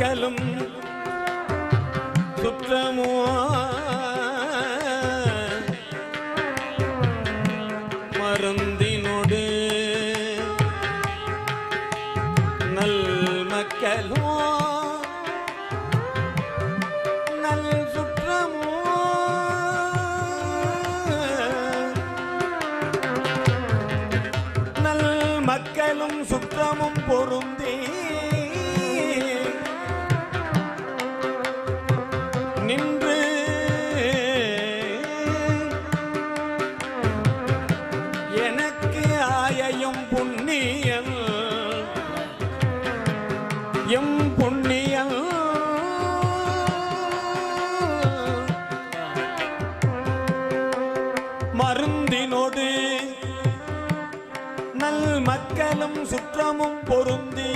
மக்களும் சுற்றமோ மருந்தினோடு நல் மக்களோ நல் சுற்றமோ நல் மக்களும் சுற்றமும் பொருந்தி நின்று. எனக்கு ஆயையும் புண்ணியன் எம் புண்ணியன் மருந்தினோடு நல் மக்களும் சுற்றமும் பொருந்தி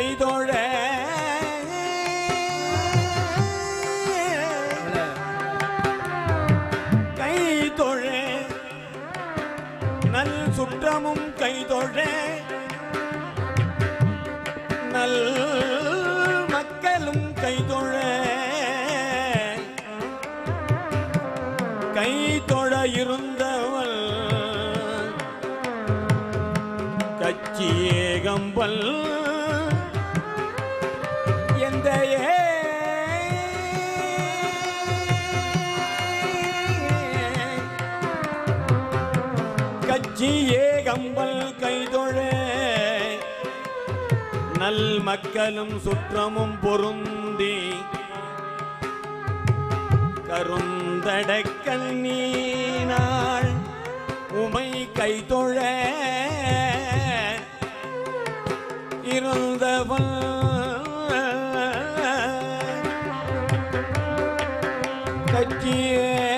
கைதோழ. கைதொழ. நல் சுற்றமும் கைதொழ. நல் மக்களும் கைதொழ. கைதொழ இருந்தவள். கச்சியே கம்பல் கட்சியே கம்பல் கைதொழ. நல் மக்களும் சுற்றமும் பொருந்தி. கருந்தடக்கல் நீனாள் உமை கைதொழ. இருந்தவள் கட்சியே